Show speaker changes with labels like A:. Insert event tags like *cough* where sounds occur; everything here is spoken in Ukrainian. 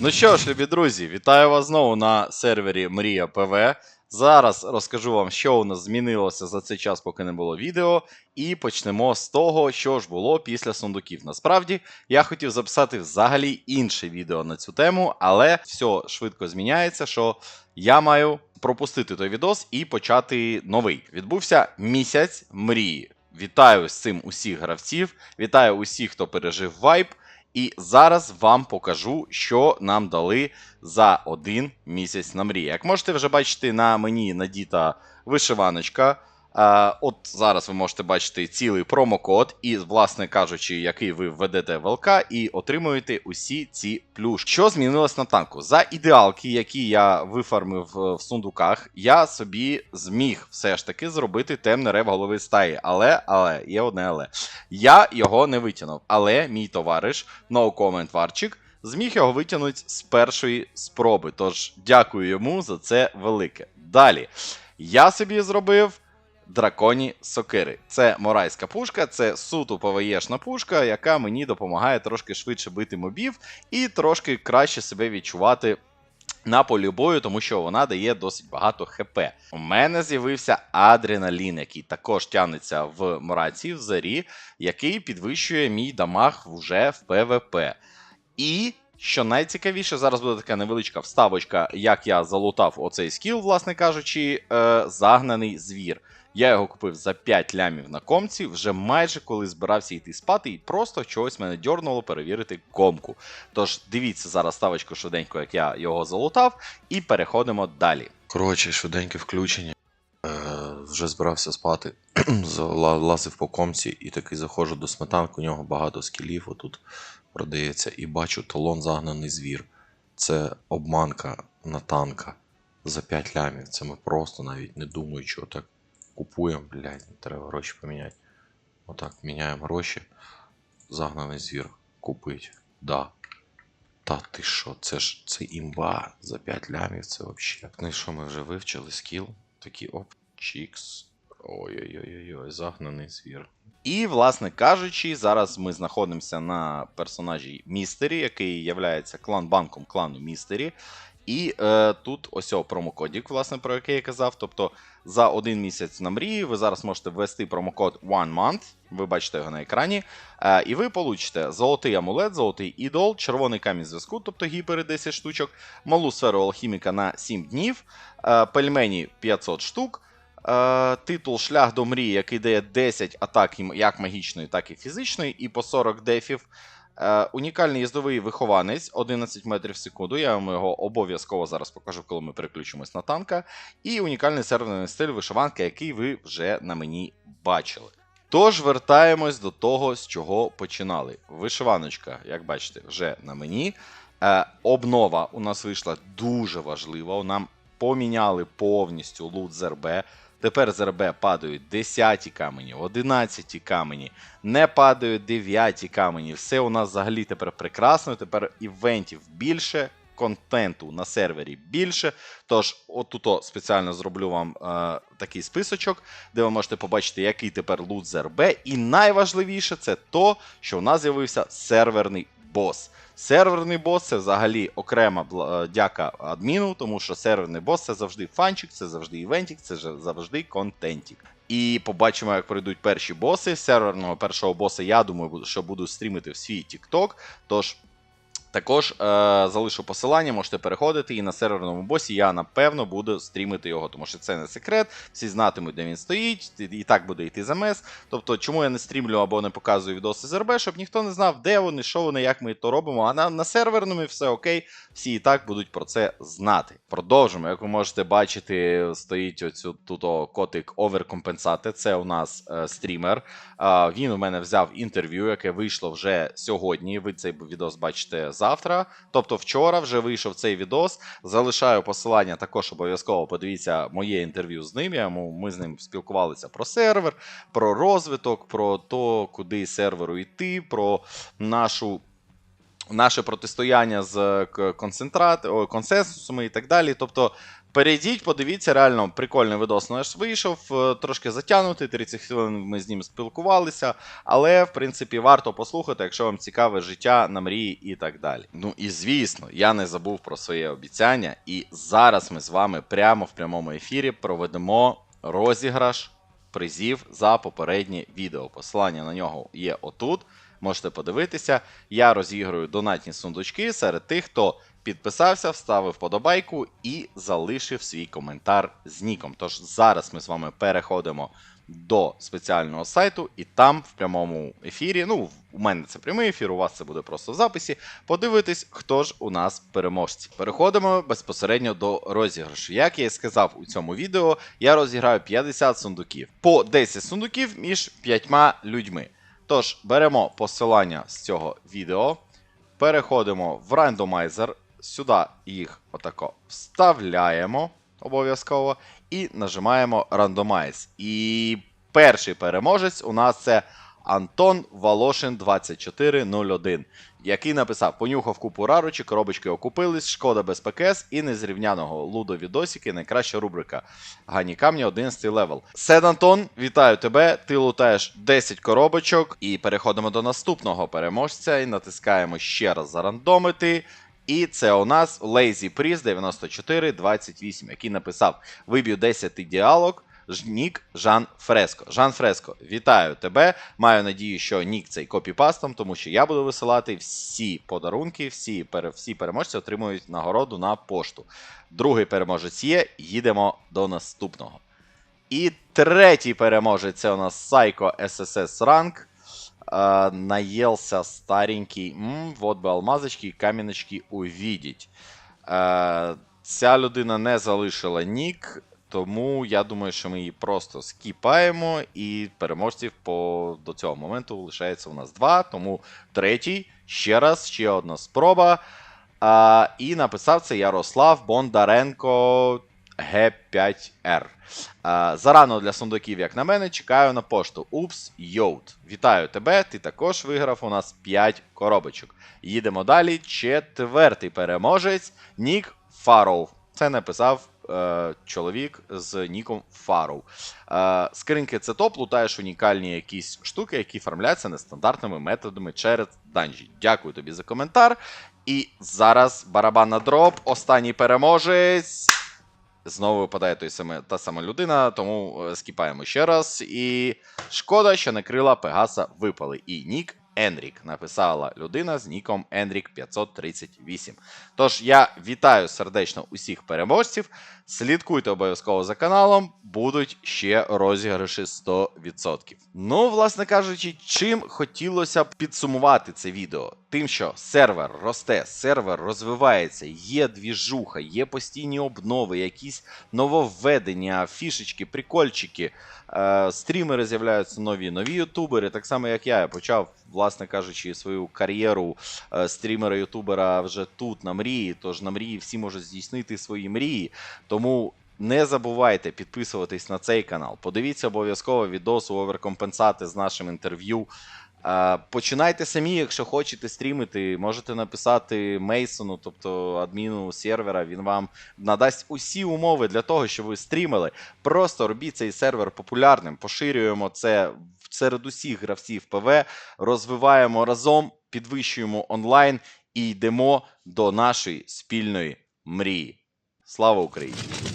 A: Ну що ж, любі друзі, вітаю вас знову на сервері Мрія ПВ. Зараз розкажу вам, що у нас змінилося за цей час, поки не було відео. І почнемо з того, що ж було після сундуків. Насправді, я хотів записати взагалі інше відео на цю тему, але все швидко зміняється, що я маю пропустити той відос і почати новий. Відбувся місяць мрії. Вітаю з цим усіх гравців, вітаю усіх, хто пережив вайп. І зараз вам покажу, що нам дали за один місяць на мрії. Як можете вже бачити, на мені надіта вишиваночка. Е, От зараз ви можете бачити цілий промокод, і, власне кажучи, який ви введете в ЛК, і отримуєте усі ці плюшки. Що змінилось на танку? За ідеалки, які я вифармив е, в сундуках, я собі зміг все ж таки зробити темне рев голови стаї. Але, але, є одне але. Я його не витягнув. Але мій товариш, No Comment Варчик, зміг його витягнути з першої спроби. Тож дякую йому за це велике. Далі. Я собі зробив. Драконі сокири. Це морайська пушка, це суто ПВЄшна пушка, яка мені допомагає трошки швидше бити мобів і трошки краще себе відчувати на полі бою, тому що вона дає досить багато ХП. У мене з'явився адреналін, який також тягнеться в мораці в зарі, який підвищує мій дамаг вже в ПВП. І що найцікавіше, зараз буде така невеличка вставочка, як я залутав оцей скіл, власне кажучи, е, загнаний звір. Я його купив за 5 лямів на комці, вже майже коли збирався йти спати, і просто чогось мене дьорнуло перевірити комку. Тож дивіться зараз ставочку швиденько, як я його залутав, і переходимо далі.
B: Коротше, швиденьке включення. Е, вже збирався спати, *clears throat* лазив по комці і такий заходжу до сметанки, у нього багато скілів отут продається, і бачу талон загнаний звір. Це обманка на танка за 5 лямів. Це ми просто навіть не думаючи, отак купуємо, блядь, треба гроші поміняти. Отак, міняємо гроші. Загнаний звір. Купить. Да. Та ти що, це ж це імба за 5 лямів, це взагалі. Ну і що ми вже вивчили скіл? Такі оп, чікс. Ой-ой-ой, загнаний звір.
A: І, власне кажучи, зараз ми знаходимося на персонажі Містері, який є клан-банком клану Містері. І е, тут ось промокодік, власне, про який я казав. Тобто за один місяць на мрії ви зараз можете ввести промокод One Month, ви бачите його на екрані. Е, і ви получите золотий амулет, золотий ідол, червоний камінь зв'язку, тобто гіпери 10 штучок, малу сферу алхіміка на 7 днів, е, пельмені 500 штук. Е, титул Шлях до мрії, який дає 10 атак як магічної, так і фізичної, і по 40 дефів. Е, унікальний їздовий вихованець 11 метрів в секунду. Я вам його обов'язково зараз покажу, коли ми переключимось на танка. І унікальний серверний стиль вишиванки, який ви вже на мені бачили. Тож вертаємось до того, з чого починали. Вишиваночка, як бачите, вже на мені. Е, обнова у нас вийшла дуже важлива. Нам поміняли повністю лут з РБ. Тепер з РБ падають 10 камені, 11 камені, не падають 9 камені. Все у нас взагалі тепер прекрасно. Тепер івентів більше, контенту на сервері більше. Тож, отут спеціально зроблю вам е, такий списочок, де ви можете побачити, який тепер лут з РБ. І найважливіше це то, що у нас з'явився серверний бос. Серверний бос це взагалі окрема е, дяка адміну, тому що серверний бос це завжди фанчик, це завжди івентик, це завжди контентик. І побачимо, як пройдуть перші боси. Серверного першого боса, я думаю, що буду стрімити в свій TikTok. Тож також е, залишу посилання, можете переходити. І на серверному босі я напевно буду стрімити його, тому що це не секрет. Всі знатимуть, де він стоїть, і так буде йти замес. Тобто, чому я не стрімлю або не показую відоси з РБ, щоб ніхто не знав, де вони, що вони, як ми то робимо. А на, на серверному все окей, всі і так будуть про це знати. Продовжимо. Як ви можете бачити, стоїть оцю тут о, котик оверкомпенсати. Це у нас е, стрімер. А, Він у мене взяв інтерв'ю, яке вийшло вже сьогодні. Ви цей відос бачите завтра. Тобто вчора вже вийшов цей відос. Залишаю посилання також обов'язково. Подивіться моє інтерв'ю з ним. Я ми з ним спілкувалися про сервер, про розвиток, про то, куди серверу йти, про нашу. наше протистояння з е, консенсусами і так далі. Тобто. Перейдіть, подивіться, реально прикольний видос наш вийшов, е, трошки затягнутий, 30 хвилин ми з ним спілкувалися, але в принципі варто послухати, якщо вам цікаве життя на мрії і так далі. Ну і звісно, я не забув про своє обіцяння, і зараз ми з вами прямо в прямому ефірі проведемо розіграш призів за попереднє відео. Посилання на нього є отут. Можете подивитися. Я розіграю донатні сундучки серед тих, хто підписався, вставив подобайку і залишив свій коментар з ніком. Тож зараз ми з вами переходимо до спеціального сайту, і там в прямому ефірі, ну, у мене це прямий ефір, у вас це буде просто в записі. Подивитись, хто ж у нас переможці. Переходимо безпосередньо до розіграшу. Як я і сказав у цьому відео, я розіграю 50 сундуків по 10 сундуків між 5 людьми. Тож беремо посилання з цього відео, переходимо в рандомайзер, сюди їх отако вставляємо обов'язково і нажимаємо рандомайз. І перший переможець у нас це Антон Волошин 2401, який написав: понюхав купу рарочі, коробочки окупились, шкода без ПКС і незрівняного Лудо відосики, найкраща рубрика. Гані камні 11 левел. Сед Антон, вітаю тебе. Ти лутаєш 10 коробочок. І переходимо до наступного переможця і натискаємо ще раз зарандомити. І це у нас Lazy Priest 9428, який написав: Виб'ю 10 діалог. Нік Жан Фреско. Жан Фреско, вітаю тебе. Маю надію, що нік цей копіпастом, тому що я буду висилати всі подарунки, всі, всі переможці отримують нагороду на пошту. Другий переможець є. Їдемо до наступного. І третій переможець це у нас Psycho SSS Rank. Э, наелся старенький. М, вот би алмазочки і каміночки увидіть. Е, ця людина не залишила нік, тому я думаю, що ми її просто скіпаємо, і переможців по, до цього моменту лишається у нас два. Тому третій, ще раз, ще одна спроба. А, і написав це Ярослав Бондаренко Г5Р. А, зарано для сундуків, як на мене, чекаю на пошту. Упс, йоут. Вітаю тебе. Ти також виграв у нас 5 коробочок. Їдемо далі. Четвертий переможець Нік Фаров. Це написав е, чоловік з ніком Фаров. Е, скриньки це топ, лутаєш унікальні якісь штуки, які оформляються нестандартними методами через данжі. Дякую тобі за коментар. І зараз барабан на дроп. Останній переможець. Знову випадає той саме, та сама людина, тому е, скіпаємо ще раз. І шкода, що не крила Пегаса випали. І нік Енрік написала людина з ніком Енрік 538. Тож я вітаю сердечно усіх переможців. Слідкуйте обов'язково за каналом, будуть ще розіграші 100%. Ну, власне кажучи, чим хотілося б підсумувати це відео? Тим, що сервер росте, сервер розвивається, є двіжуха, є постійні обнови, якісь нововведення, фішечки, прикольчики. Е, стрімери з'являються нові, нові ютубери. Так само, як я. Я почав, власне кажучи, свою кар'єру е, стрімера-ютубера вже тут, на мрії. Тож на мрії всі можуть здійснити свої мрії. Тому не забувайте підписуватись на цей канал. Подивіться обов'язково відос у оверкомпенсати з нашим інтерв'ю. Е, Починайте самі, якщо хочете стрімити, можете написати Мейсону, тобто адміну сервера. Він вам надасть усі умови для того, щоб ви стрімили. Просто робіть цей сервер популярним, поширюємо це серед усіх гравців ПВ, розвиваємо разом, підвищуємо онлайн і йдемо до нашої спільної мрії. Слава Україні!